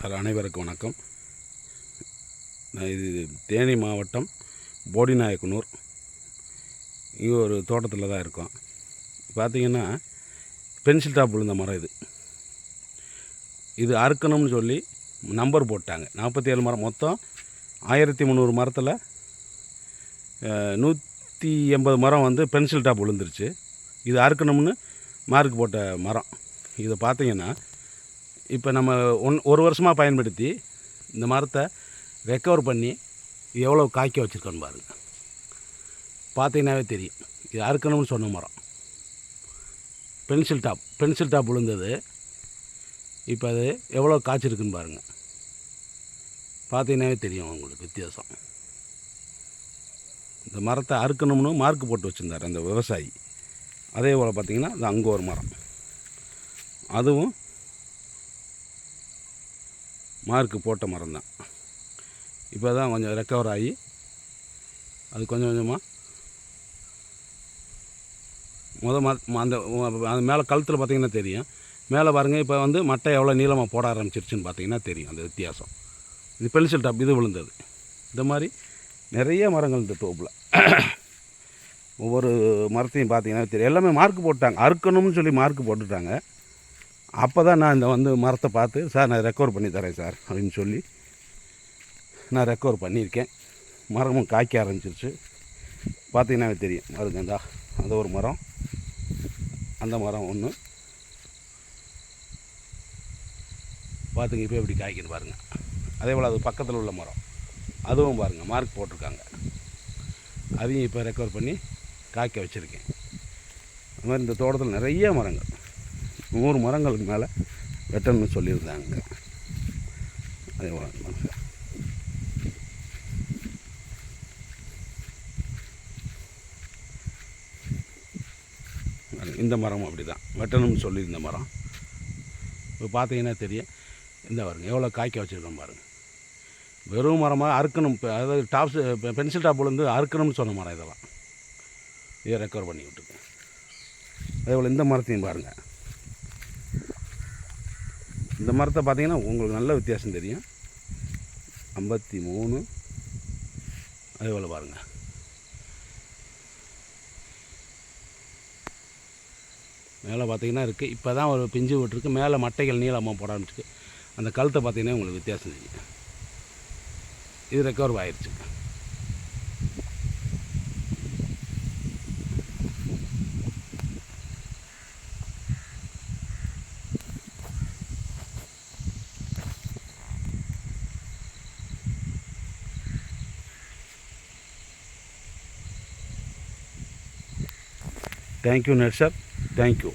Sir அனைவருக்கும் வணக்கம். இது தேனி மாவட்டம் போடிநாயக்கனூர். இங்கே ஒரு தோட்டத்தில் தான் இருக்கோம். பார்த்தீங்கன்னா பென்சில் டாப் விழுந்த மரம் இது. இது அறுக்கணும்னு சொல்லி நம்பர் போட்டாங்க. நாற்பத்தி ஏழு மரம். மொத்தம் ஆயிரத்தி முந்நூறு மரத்தில் நூற்றி எண்பது மரம் வந்து பென்சில் டாப் விழுந்துருச்சு. இது அறுக்கணும்னு மார்க் போட்ட மரம். இதை பார்த்தீங்கன்னா இப்போ நம்ம ஒன் ஒரு வருஷமாக பயன்படுத்தி இந்த மரத்தை ரெக்கவர் பண்ணி எவ்வளோ காய்க்க வச்சுருக்கோன்னு பாருங்கள் பார்த்தீங்கன்னாவே தெரியும். இது அறுக்கணும்னு சொன்ன மரம். பென்சில் டாப் பென்சில் டாப் விழுந்தது. இப்போ அது எவ்வளோ காய்ச்சிருக்குன்னு பாருங்கள் பார்த்தீங்கன்னாவே தெரியும் உங்களுக்கு வித்தியாசம். இந்த மரத்தை அறுக்கணும்னு மார்க் போட்டு வச்சுருந்தார் அந்த விவசாயி. அதே போல் பார்த்திங்கன்னா அது அங்கே ஒரு மரம். அதுவும் மார்க்கு போட்ட மரம் தான் இப்போ தான் கொஞ்சம் ரெக்கவர் ஆகி அது கொஞ்சம் கொஞ்சமாக முத அந்த அந்த மேலே கழுத்தில் பார்த்தீங்கன்னா தெரியும். மேலே பாருங்கள் இப்போ வந்து மட்டை எவ்வளோ நீளமாக போட ஆரம்பிச்சிருச்சுன்னு பார்த்தீங்கன்னா தெரியும் அந்த வித்தியாசம். இது பென்சில் டாப் இது விழுந்தது. இந்த மாதிரி நிறைய மரங்கள் இந்த தோப்பில் ஒவ்வொரு மரத்தையும் பார்த்தீங்கன்னா தெரியும். எல்லாமே மார்க் போட்டாங்க. அறுக்கணும்னு சொல்லி மார்க் போட்டுட்டாங்க. அப்போ தான் நான் இந்த வந்து மரத்தை பார்த்து சார் நான் ரெக்கவர் பண்ணி தரேன் சார் அப்படின்னு சொல்லி நான் ரெக்கவர் பண்ணியிருக்கேன். மரமும் காய்க்க ஆரம்பிச்சிருச்சு. பார்த்தீங்கன்னாவே தெரியும். அதுக்கு அந்த ஒரு மரம். அந்த மரம் ஒன்று பார்த்துங்க இப்போ எப்படி காய்க்குன்னு பாருங்கள் அதே போல் அது பக்கத்தில் உள்ள மரம். அதுவும் பாருங்கள் மார்க் போட்டிருக்காங்க. அதையும் இப்போ ரெக்கவர் பண்ணி காய்க்க வச்சுருக்கேன். அது மாதிரி இந்த தோட்டத்தில் நிறைய மரங்கள். நூறு மரங்களுக்கு மேலே வெட்டணும்னு சொல்லியிருந்தாங்க. அதே போல் இந்த மரமும் அப்படி தான் வெட்டணும்னு சொல்லியிருந்த மரம். இப்போ பார்த்தீங்கன்னா தெரியும். இந்த பாருங்கள் எவ்வளோ காய்க்க வச்சுருக்கோம் பாருங்கள் வெறும் மரமாக அறுக்கணும். இப்போ அதாவது டாப்ஸ் பென்சில் டாப் விழுந்து அறுக்கணும்னு சொன்ன மரம் இதெல்லாம். இதை ரெக்கவர் பண்ணி விட்டுருக்கேன். அதே போல் இந்த மரத்தையும் பாருங்கள் இந்த மரத்தை பார்த்தீங்கன்னா உங்களுக்கு நல்ல வித்தியாசம் தெரியும். ஐம்பத்தி மூணு. அதே போல் பாருங்கள் மேலே பார்த்தீங்கன்னா இருக்குது இப்போ தான் ஒரு பிஞ்சு விட்டுருக்கு. மேலே மட்டைகள் நீளமாக போட ஆரம்பிச்சிருக்கு. அந்த கழுத்தை பார்த்தீங்கன்னா உங்களுக்கு வித்தியாசம் தெரியும். இது ரெக்கவர் ஆயிடுச்சு Thank you, Nirshad. Thank you.